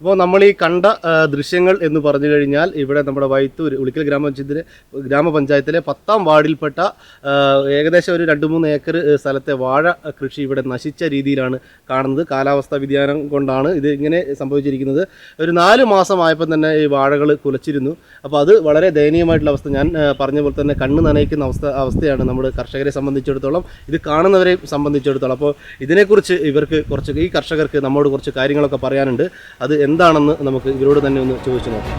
അപ്പോൾ നമ്മൾ ഈ കണ്ട ദൃശ്യങ്ങൾ എന്ന് പറഞ്ഞു കഴിഞ്ഞാൽ ഇവിടെ നമ്മുടെ വൈത്തൂർ ഉളിക്കൽ ഗ്രാമപഞ്ചായത്തിലെ ഗ്രാമപഞ്ചായത്തിലെ പത്താം വാർഡിൽപ്പെട്ട ഏകദേശം ഒരു രണ്ട് മൂന്ന് ഏക്കർ സ്ഥലത്തെ വാഴ കൃഷി ഇവിടെ നശിച്ച രീതിയിലാണ് കാണുന്നത്. കാലാവസ്ഥാ വ്യതിയാനം കൊണ്ടാണ് ഇത് ഇങ്ങനെ സംഭവിച്ചിരിക്കുന്നത്. ഒരു നാല് മാസമായപ്പോൾ തന്നെ ഈ വാഴകൾ കുലച്ചിരുന്നു. അപ്പോൾ അത് വളരെ ദയനീയമായിട്ടുള്ള അവസ്ഥ. ഞാൻ പറഞ്ഞ പോലെ തന്നെ കണ്ണ് നനയിക്കുന്ന അവസ്ഥ അവസ്ഥയാണ് നമ്മൾ കർഷകരെ സംബന്ധിച്ചിടത്തോളം. ഇത് കാണുന്നവരെ സംബന്ധിച്ചിടത്തോളം. അപ്പോൾ ഇതിനെക്കുറിച്ച് ഇവർക്ക് കുറച്ച് ഈ കർഷകർക്ക് നമ്മോട് കുറച്ച് കാര്യങ്ങളൊക്കെ പറയാനുണ്ട്. അത് എന്താണെന്ന് നമുക്ക് ഇവരോട് തന്നെ ഒന്ന് ചോദിച്ചു നോക്കാം.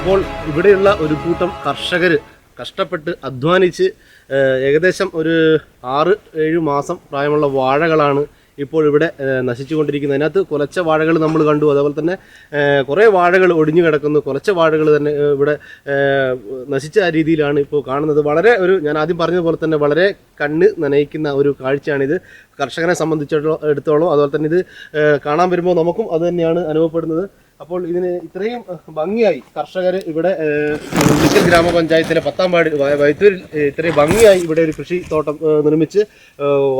അപ്പോൾ ഇവിടെയുള്ള ഒരു കൂട്ടം കർഷകർ കഷ്ടപ്പെട്ട് അധ്വാനിച്ച് ഏകദേശം ഒരു ആറ് ഏഴ് മാസം പ്രായമുള്ള വാഴകളാണ് ഇപ്പോൾ ഇവിടെ നശിച്ചുകൊണ്ടിരിക്കുന്നത്. അതിനകത്ത് കുലച്ച വാഴകൾ നമ്മൾ കണ്ടു. അതേപോലെ തന്നെ കുറേ വാഴകൾ ഒടിഞ്ഞു കിടക്കുന്നു. കുലച്ച വാഴകൾ തന്നെ ഇവിടെ നശിച്ച രീതിയിലാണ് ഇപ്പോൾ കാണുന്നത്. വളരെ ഒരു ഞാൻ ആദ്യം പറഞ്ഞതുപോലെ തന്നെ വളരെ കണ്ണ് നനയിക്കുന്ന ഒരു കാഴ്ചയാണിത്. കർഷകനെ സംബന്ധിച്ചിടത്തോളം അതുപോലെ തന്നെ ഇത് കാണാൻ വരുമ്പോൾ നമുക്കും അത് തന്നെയാണ് അനുഭവപ്പെടുന്നത്. അപ്പോൾ ഇതിന് ഇത്രയും ഭംഗിയായി കർഷകർ ഇവിടെ മുക്കൽ ഗ്രാമപഞ്ചായത്തിലെ പത്താം വാർഡ് വൈത്തൂരിൽ ഇത്രയും ഭംഗിയായി ഇവിടെ ഒരു കൃഷി തോട്ടം നിർമ്മിച്ച്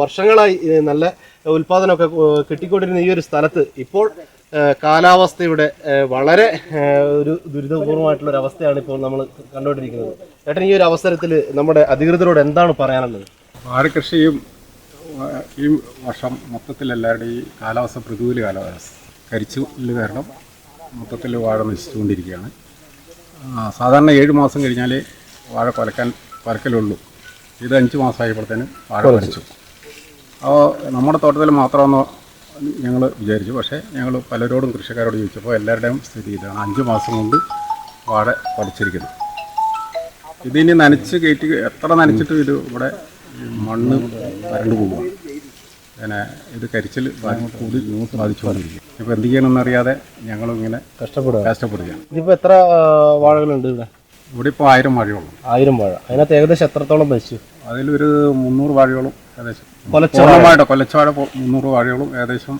വർഷങ്ങളായി നല്ല ഉൽപാദനമൊക്കെ കിട്ടിക്കൊണ്ടിരുന്ന ഈ ഒരു സ്ഥലത്ത് ഇപ്പോൾ കാലാവസ്ഥയുടെ വളരെ ഒരു ദുരിതപൂർവമായിട്ടുള്ള ഒരു അവസ്ഥയാണ് ഇപ്പോൾ നമ്മൾ കണ്ടുകൊണ്ടിരിക്കുന്നത്. ചേട്ടൻ ഈ ഒരു അവസരത്തിൽ നമ്മുടെ അധികൃതരോട് എന്താണ് പറയാനുള്ളത്? വാഴകൃഷിയും കൃഷിയും ഈ വർഷം മൊത്തത്തിൽ എല്ലാവരുടെയും കാലാവസ്ഥ പ്രതികൂല കാലാവസ്ഥ കരിച്ചു കാരണം മൊത്തത്തിൽ വാഴ നശിച്ചുകൊണ്ടിരിക്കുകയാണ്. സാധാരണ ഏഴ് മാസം കഴിഞ്ഞാൽ വാഴ കൊലക്കാൻ കൊലക്കലുള്ളൂ ഇത് അഞ്ച് മാസമായപ്പോഴത്തേനും വാഴ കൊലച്ചു അപ്പോൾ നമ്മുടെ തോട്ടത്തിൽ മാത്രമെന്ന് ഞങ്ങൾ വിചാരിച്ചു. പക്ഷേ ഞങ്ങൾ പലരോടും കൃഷിക്കാരോട് ചോദിച്ചപ്പോൾ എല്ലാവരുടെയും സ്ഥിതി ഇതാണ്. അഞ്ച് മാസം കൊണ്ട് വാഴ കൊലച്ചിരിക്കുന്നു ഇതിനി നനച്ച് കയറ്റി എത്ര നനച്ചിട്ടും ഇത് ഇവിടെ മണ്ണ് വരണ്ടു പോകും പിന്നെ ഇത് കരിച്ചിൽ കൂടി ബാധിച്ചുകൊണ്ടിരിക്കും. ഇപ്പോൾ എന്ത് ചെയ്യണമെന്നറിയാതെ ഞങ്ങളും ഇങ്ങനെ കഷ്ടപ്പെടുക. കഷ്ടപ്പെടുകയാണ്. ഇതിപ്പോൾ എത്ര വാഴകളുണ്ട് ഇവിടെ? ഇവിടെ ഇപ്പോൾ ആയിരം വാഴയുള്ളൂ. ആയിരം വാഴ. അതിനകത്ത് ഏകദേശം എത്രത്തോളം നശിച്ചു അതിലൊരു മുന്നൂറ് വാഴയോളം ഏകദേശം. കൊലച്ച പൂർണമായിട്ട് കൊലച്ചവാഴ മുന്നൂറ് വാഴയോളം ഏകദേശം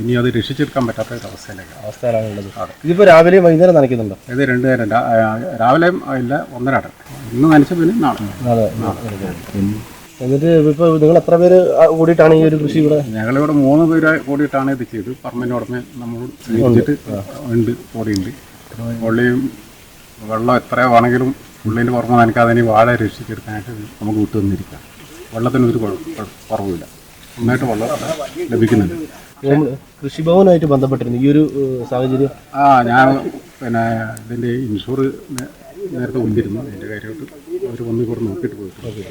ഇനി അത് രക്ഷിച്ചെടുക്കാൻ പറ്റാത്ത ഒരു അവസ്ഥയിലേക്ക്. അവസ്ഥയിലാണ് ഉള്ളത്. ഇതിപ്പോൾ രാവിലെയും വൈകുന്നേരം നനയ്ക്കുന്നുണ്ടോ? ഇത് രണ്ട് നേരം രാവിലെയും രാവിലെ ഇല്ല ഒന്നരാട് ഇന്ന് നനച്ച പിന്നെ നാളെ. അതെ. എന്നിട്ട് ഇപ്പോൾ നിങ്ങൾ എത്ര പേര് കൂടിയിട്ടാണ് ഈ ഒരു കൃഷി ഇവിടെ? ഞങ്ങളിവിടെ മൂന്ന് പേര് കൂടിയിട്ടാണ് ഇത് ചെയ്ത് പറമ്പിനോടമേ നമ്മളോട് നമ്മൾ ഉണ്ട് കൂടിയുണ്ട്. പുള്ളിയും വെള്ളം എത്ര വേണമെങ്കിലും പുള്ളിന്റെ പുറമെ നനക്കാതെ വാഴ രക്ഷിച്ചെടുക്കാനായിട്ട് നമുക്ക് വിട്ടു തന്നിരിക്കാം. വെള്ളത്തിന് ഒരു കുറവില്ല നന്നായിട്ട് വെള്ളം ലഭിക്കുന്നുണ്ട്. നമ്മൾ കൃഷിഭവനുമായിട്ട് ബന്ധപ്പെട്ടിരുന്നു. ഈ ഒരു സാഹചര്യം? ആ ഞാൻ പിന്നെ ഇതിന്റെ ഇൻഷുർ നേരത്തെ കൊണ്ടിരുന്നു അതിന്റെ കാര്യമായിട്ട് അവർ വന്ന് ഇവിടെ നോക്കിയിട്ട് പോയിട്ടുണ്ട്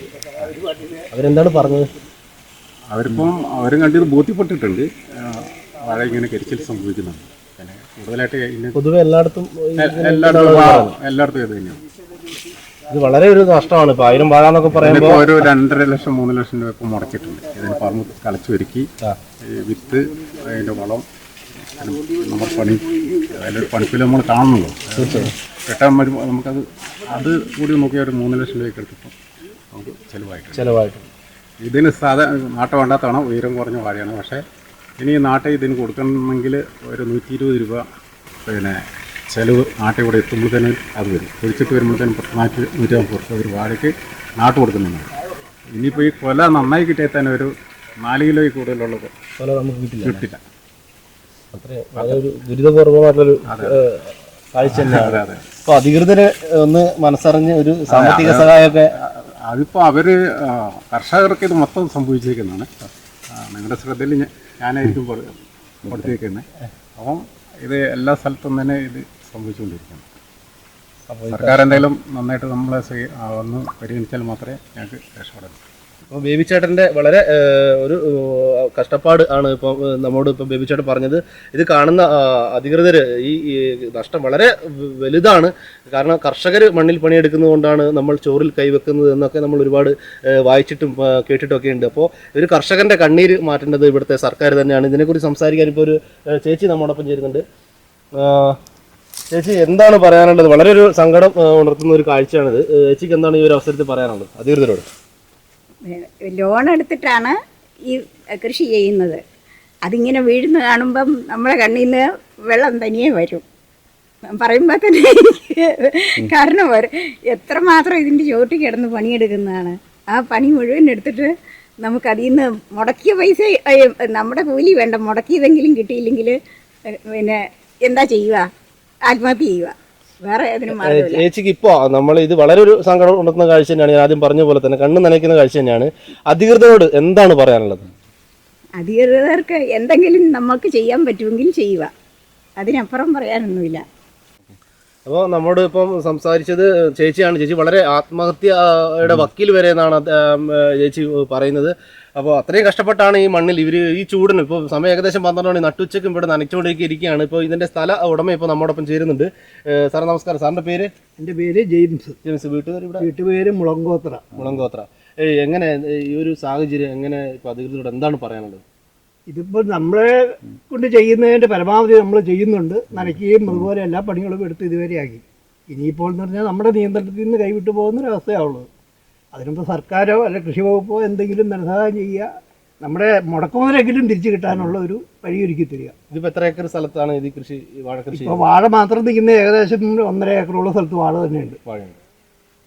അവരെന്താണ് പറഞ്ഞത്? അവരിപ്പം അവരും കണ്ടിത് ബോധ്യപ്പെട്ടിട്ടുണ്ട്. വാഴ ഇങ്ങനെ കരിച്ചിൽ സംഭവിക്കുന്നുണ്ട്. പിന്നെ കൂടുതലായിട്ട് പൊതുവെ എല്ലായിടത്തും എല്ലായിടത്തും എല്ലായിടത്തും ഇത് തന്നെയാണ്. ഇത് വളരെ ഒരു നഷ്ടമാണ്. ഇപ്പൊ ആയിരം വാഴ എന്നൊക്കെ പറയുമ്പോൾ ഒരു രണ്ടര ലക്ഷം മൂന്ന് ലക്ഷം രൂപ ഇപ്പം മുടക്കിയിട്ടുണ്ട് ഇതിന് പറമ്പ് കളിച്ചൊരുക്കി വിത്ത് അതിന്റെ വളം നമ്മൾ പണി അതിലൊരു പണിപ്പിൽ നമ്മൾ കാണുന്നുള്ളൂ. കിട്ടാൻ വരുമ്പോൾ നമുക്കത് അത് കൂടി നോക്കിയാൽ ഒരു മൂന്ന് ലക്ഷം രൂപയ്ക്ക് എടുത്തപ്പോൾ നമുക്ക് ചിലവായിട്ട് ചിലവായിട്ട് ഇതിന് സാധാ നാട്ട വേണ്ടാത്തതാണ് ഉയരം കുറഞ്ഞ വാഴയാണ് പക്ഷേ ഇനി നാട്ടെ നാട്ടിൽ ഇതിന് കൊടുക്കണമെങ്കിൽ ഒരു നൂറ്റി ഇരുപത് രൂപ പിന്നെ ചിലവ് നാട്ടിൽ ഇവിടെ എത്തുമ്പോഴത്തേനും അത് വരും. കുഴിച്ചിട്ട് വരുമ്പോഴത്തേനും നാട്ടിൽ നൂറ്റി അമ്പത് റുപ്യ ഒരു വാഴയ്ക്ക് നാട്ട് കൊടുക്കുന്നുണ്ട്. ഇനിയിപ്പോൾ ഈ കൊല നന്നായി കിട്ടിയാൽ തന്നെ ഒരു നാല് കിലോയിൽ കൂടുതലുള്ള കൊല നമുക്ക് കിട്ടില്ല കിട്ടില്ല അത്രയും വളരെ ഒരു ദുരിതപൂർവമായിട്ടുള്ളൊരു കാഴ്ച തന്നെയാണ്. അപ്പോൾ അധികൃതർ ഒന്ന് മനസ്സറിഞ്ഞ് ഒരു സാമ്പത്തിക സഹായമൊക്കെ അതിപ്പോൾ അവർ കർഷകർക്ക് ഇത് മൊത്തം സംഭവിച്ചേക്കുന്നതാണ്. നിങ്ങളുടെ ശ്രദ്ധയിൽ ഞാൻ- ഞാനായിരിക്കും കൊടുത്തിരിക്കുന്നത് അപ്പം ഇത് എല്ലാ സ്ഥലത്തും തന്നെ ഇത് സംഭവിച്ചുകൊണ്ടിരിക്കുന്നു. സർക്കാർ എന്തെങ്കിലും നന്നായിട്ട് നമ്മളെ ഒന്ന് പരിഗണിച്ചാൽ മാത്രമേ ഞങ്ങൾക്ക് രക്ഷപ്പെടാൻ അപ്പോൾ ബേബി ചേട്ടന്റെ വളരെ ഒരു കഷ്ടപ്പാട് ആണ് ഇപ്പോൾ നമ്മോട് ഇപ്പോൾ ബേബി ചേട്ടൻ പറഞ്ഞത്. ഇത് കാണുന്ന അധികൃതർ ഈ നഷ്ടം വളരെ വലുതാണ്. കാരണം കർഷകർ മണ്ണിൽ പണിയെടുക്കുന്നത് കൊണ്ടാണ് നമ്മൾ ചോറിൽ കൈവെക്കുന്നത് എന്നൊക്കെ നമ്മൾ ഒരുപാട് വായിച്ചിട്ടും കേട്ടിട്ടും കേട്ടിട്ടൊക്കെ ഉണ്ട്. അപ്പോൾ ഒരു കർഷകന്റെ കണ്ണീര് മാറ്റേണ്ടത് ഇവിടുത്തെ സർക്കാർ തന്നെയാണ്. ഇതിനെക്കുറിച്ച് സംസാരിക്കാൻ ഇപ്പോൾ ഒരു ചേച്ചി നമ്മോടൊപ്പം ചേരുന്നുണ്ട്. ചേച്ചി എന്താണ് പറയാനുള്ളത്? വളരെ ഒരു സങ്കടം ഉണർത്തുന്ന ഒരു കാഴ്ചയാണിത്. ചേച്ചിക്ക് എന്താണ് ഈ ഒരു അവസരത്തിൽ പറയാനുള്ളത്? അധികൃതരോട്. ലോൺ എടുത്തിട്ടാണ് ഈ കൃഷി ചെയ്യുന്നത്. അതിങ്ങനെ വീഴുന്ന കാണുമ്പം നമ്മളെ കണ്ണിൽ നിന്ന് വെള്ളം തനിയെ വരും. പറയുമ്പോൾ തന്നെ കാരണം ഒരു എത്രമാത്രം ഇതിന്റെ ചോട്ടി കിടന്ന് പണിയെടുക്കുന്നതാണ്. ആ പണി മുഴുവൻ എടുത്തിട്ട് നമുക്ക് അതിൽ നിന്ന് മുടക്കിയ പൈസ നമ്മുടെ കൂലി വേണ്ട മുടക്കിയതെങ്കിലും കിട്ടിയില്ലെങ്കിൽ പിന്നെ എന്താ ചെയ്യുക? ആത്മഹത്യ ചെയ്യുക. വേറെ ഏതിനും മാർഗമില്ല ചേച്ചിക്ക് ഇപ്പോൾ നമ്മൾ ഇത് വളരെ ഒരു സങ്കടം ഉണർത്തുന്ന കാഴ്ച തന്നെയാണ്. ഞാൻ ആദ്യം പറഞ്ഞ പോലെ തന്നെ കണ്ണ് നനയ്ക്കുന്ന കാഴ്ച തന്നെയാണ്. അധികൃതരോട് എന്താണ് പറയാനുള്ളത്? അധികൃതർക്ക് എന്തെങ്കിലും നമുക്ക് ചെയ്യാൻ പറ്റുമെങ്കിൽ ചെയ്യുക. അതിനപ്പുറം പറയാനൊന്നുമില്ല. അപ്പോൾ നമ്മോട് ഇപ്പം സംസാരിച്ചത് ചേച്ചിയാണ്. ചേച്ചി വളരെ ആത്മഹത്യയുടെ വക്കീൽ വരെ എന്നാണ് ചേച്ചി പറയുന്നത്. അപ്പോൾ അത്രയും കഷ്ടപ്പെട്ടാണ് ഈ മണ്ണിൽ ഇവർ ഈ ചൂടിന് ഇപ്പോൾ സമയം ഏകദേശം പന്ത്രണ്ട് മണി നട്ടുച്ചയ്ക്കും ഇവിടെ നനച്ചുകൊണ്ടേക്ക് ഇരിക്കുകയാണ്. ഇപ്പോൾ ഇതിന്റെ സ്ഥല ഉടമ ഇപ്പോൾ നമ്മോടൊപ്പം ചേരുന്നുണ്ട്. സാർ നമസ്കാരം. സാറിന്റെ പേര്? എന്റെ പേര് ജെയിംസ്. ജെയിംസ്. വീട്ടുകാർ ഇവിടെ? വീട്ടുപേര് മുളങ്കോത്ര. മുളങ്കോത്ര. ഏയ് എങ്ങനെ ഈ ഒരു സാഹചര്യം എങ്ങനെ ഇപ്പോൾ അധികൃതരോട് എന്താണ് പറയാനുള്ളത്? ഇതിപ്പോൾ നമ്മളെ കൊണ്ട് ചെയ്യുന്നതിന്റെ പരമാവധി നമ്മൾ ചെയ്യുന്നുണ്ട്. നനയ്ക്കുകയും അതുപോലെ എല്ലാ പണികളും എടുത്ത് ഇതുവരെ ആക്കി. ഇനിയിപ്പോൾ എന്ന് പറഞ്ഞാൽ നമ്മുടെ നിയന്ത്രണത്തിൽ നിന്ന് കൈവിട്ടു പോകുന്ന പോകുന്നൊരവസ്ഥയാണുള്ളത് അതിനുമ്പോൾ സർക്കാരോ അല്ലെ കൃഷി വകുപ്പോ എന്തെങ്കിലും ധനസഹായം ചെയ്യുക നമ്മുടെ മുടക്കുമുതലെങ്കിലും തിരിച്ചു കിട്ടാനുള്ള ഒരു വഴിയൊരുക്കി തരിക. ഇതിപ്പോൾ എത്ര ഏക്കർ സ്ഥലത്താണ് ഇത് കൃഷി വാഴ കൃഷി ഇപ്പോൾ വാഴ മാത്രം നിൽക്കുന്ന ഏകദേശം ഒന്നര ഏക്കറുള്ള സ്ഥലത്ത് വാഴ തന്നെയുണ്ട്. വാഴയുണ്ട്.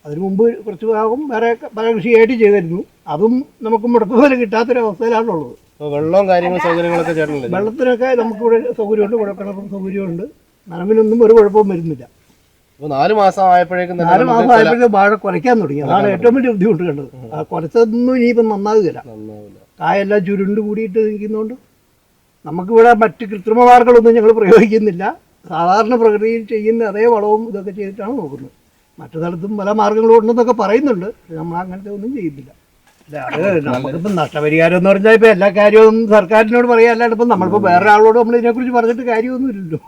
അതിനു മുമ്പ് കുറച്ച് ഭാഗം വേറെ പല കൃഷിയായിട്ട് ചെയ്തിരുന്നു. അതും നമുക്ക് മുടക്കുമുതൽ കിട്ടാത്തൊരവസ്ഥയിലാണുള്ളത്. വെള്ളവും കാര്യങ്ങളും സൗകര്യങ്ങളൊക്കെ ചേർന്നില്ല വെള്ളത്തിനൊക്കെ നമുക്ക് ഇവിടെ സൗകര്യമുണ്ട് കുഴക്കിണറും സൗകര്യമുണ്ട്. നനവിനൊന്നും ഒരു കുഴപ്പവും വരുന്നില്ല. അപ്പോൾ നാല് മാസം ആയപ്പോഴേക്കും നാല് മാസം ആയപ്പോഴേക്കും വാഴ കുറയ്ക്കാൻ തുടങ്ങി. അതാണ് ഏറ്റവും വലിയ ബുദ്ധിമുട്ട് കണ്ടത്. ആ കുലച്ചതൊന്നും ഇനിയിപ്പം നന്നാകുകയില്ല നന്നാവില്ല. കായെല്ലാം ചുരുണ്ട് കൂടിയിട്ട് നിൽക്കുന്നതുകൊണ്ട് നമുക്കിവിടെ മറ്റ് കൃത്രിമ മാർഗങ്ങളൊന്നും ഞങ്ങൾ പ്രയോഗിക്കുന്നില്ല. സാധാരണ പ്രകൃതിയിൽ ചെയ്യുന്ന അതേ വളവും ഇതൊക്കെ ചെയ്തിട്ടാണ് നോക്കുന്നത്. മറ്റു സ്ഥലത്തും പല മാർഗങ്ങളും ഉണ്ടെന്നൊക്കെ പറയുന്നുണ്ട്. നമ്മൾ അങ്ങനത്തെ ഒന്നും ചെയ്യുന്നില്ല. നമുക്കിപ്പം നഷ്ടപരിഹാരം എന്ന് പറഞ്ഞാൽ ഇപ്പൊ എല്ലാ കാര്യവും സർക്കാരിനോട് പറയാൻ ഇപ്പൊ നമ്മളിപ്പോ നമ്മളിപ്പോൾ വേറെ ആളോട് നമ്മൾ ഇതിനെക്കുറിച്ച് പറഞ്ഞിട്ട് കാര്യമൊന്നുമില്ലല്ലോ.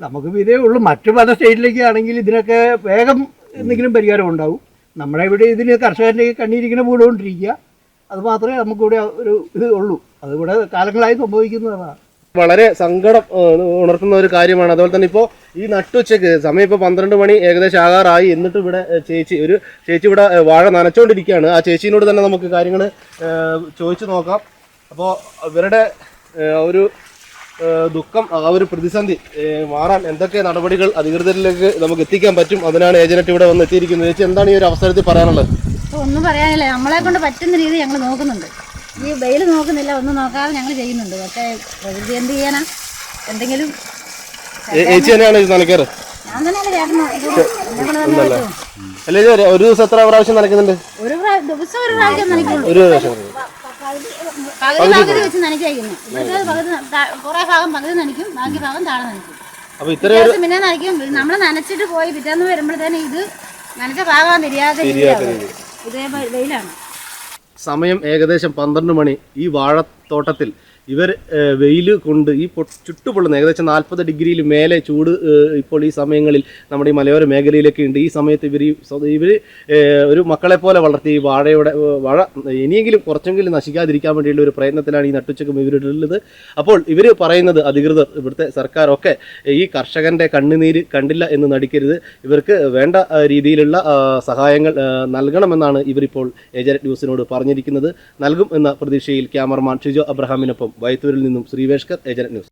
നമുക്ക് ഇതേ ഉള്ളൂ. മറ്റു പല സ്റ്റേറ്റിലേക്ക് ആണെങ്കിൽ ഇതിനൊക്കെ വേഗം എന്തെങ്കിലും പരിഹാരം ഉണ്ടാവും. നമ്മുടെ ഇവിടെ ഇതിന് കർഷകന്റെ കണ്ണീരിങ്ങനെ വീടുകൊണ്ടിരിക്കുക അത് മാത്രമേ നമുക്കിവിടെ ഒരു ഇത് ഉള്ളൂ. അതിവിടെ കാലങ്ങളായി സംഭവിക്കുന്നതാണ്. വളരെ സങ്കടം ഉണർത്തുന്ന ഒരു കാര്യമാണ്. അതുപോലെ തന്നെ ഇപ്പോൾ ഈ നട്ടുച്ചയ്ക്ക് സമയം ഇപ്പോൾ പന്ത്രണ്ട് മണി ഏകദേശം ആകാറായി. എന്നിട്ട് ഇവിടെ ചേച്ചി ഒരു ചേച്ചി ഇവിടെ വാഴ നനച്ചുകൊണ്ടിരിക്കുകയാണ് ആ ചേച്ചിയോട് തന്നെ നമുക്ക് കാര്യങ്ങൾ ചോദിച്ചു നോക്കാം. അപ്പോൾ ഇവരുടെ ഒരു ദുഃഖം ആ ഒരു പ്രതിസന്ധി മാറാൻ എന്തൊക്കെ നടപടികൾ അധികൃതരിലേക്ക് നമുക്ക് എത്തിക്കാൻ പറ്റും? അതിനാണ് ഏജന്റ് ഇവിടെ വന്ന് എത്തിയിരിക്കുന്നത്. ചേച്ചി എന്താണ് ഈ ഒരു അവസരത്തിൽ പറയാനുള്ളത്? ഒന്നും പറയാനില്ല. നമ്മളെ കൊണ്ട് പറ്റുന്ന രീതി ഞങ്ങൾ നോക്കുന്നുണ്ട്. ഈ വെയിൽ നോക്കുന്നില്ല ഒന്നും നോക്കാതെ ഞങ്ങൾ ചെയ്യുന്നുണ്ട്. പക്ഷേ പ്രകൃതി എന്ത് ചെയ്യാനാ? എന്തെങ്കിലും ചേച്ചി തന്നെയാണ് നനയ്ക്കാറ്? ഞാൻ ചേട്ടൻ ഒരു- ദിവസം എത്ര പ്രാവശ്യം നനയ്ക്കുന്നുണ്ട്? ഒരു ദിവസം ഒരു പ്രാവശ്യം നനയ്ക്കുള്ളൂ. ഒരു പ്രാവശ്യം പകുതി പകുതി വെച്ച് നനയ്ക്കുന്നു ഇവിടുത്തെ പകുതി കുറേ ഭാഗം പകുതി നനയ്ക്കും ബാക്കി ഭാഗം താഴെ നനയ്ക്കും. അപ്പോൾ ഇത്ര വ്യത്യാസം പിന്നെ നനയ്ക്കും. നമ്മൾ നനച്ചിട്ട് പോയി പിറ്റേന്ന് വരുമ്പോഴത്തേനും ഇത് നനച്ച ഭാഗം തിരിയാതെ ഇതേ വെയിലാണ്. സമയം ഏകദേശം പന്ത്രണ്ട് മണി. ഈ വാഴത്തോട്ടത്തിൽ ഇവർ വെയിൽ കൊണ്ട് ഈ ചുട്ടുപൊള്ളുന്ന ഏകദേശം നാൽപ്പത് ഡിഗ്രിയിൽ മേലെ ചൂട് ഇപ്പോൾ ഈ സമയങ്ങളിൽ നമ്മുടെ ഈ മലയോര മേഖലയിലൊക്കെ ഉണ്ട്. ഈ സമയത്ത് ഇവർ ഇവർ ഒരു മക്കളെ പോലെ വളർത്തി ഈ വാഴയുടെ വാഴ ഇനിയെങ്കിലും കുറച്ചെങ്കിലും നശിക്കാതിരിക്കാൻ വേണ്ടിയുള്ള ഒരു പ്രയത്നത്തിലാണ് ഈ നട്ടുച്ചക്കും ഇവരുള്ളത് അപ്പോൾ ഇവർ പറയുന്നത് അധികൃതർ ഇവിടുത്തെ സർക്കാരൊക്കെ ഈ കർഷകന്റെ കണ്ണുനീര് കണ്ടില്ല എന്ന് നടിക്കരുത്. ഇവർക്ക് വേണ്ട രീതിയിലുള്ള സഹായങ്ങൾ നൽകണമെന്നാണ് ഇവരിപ്പോൾ ഏജന്റ് ന്യൂസിനോട് പറഞ്ഞിരിക്കുന്നത്. നൽകും എന്ന പ്രതീക്ഷയിൽ ക്യാമറമാൻ ഷിജോ അബ്രഹാമിനൊപ്പം വയത്തൂരിൽ നിന്നും ശ്രീവേഷ്കർ ഏജന്റ് ന്യൂസ്.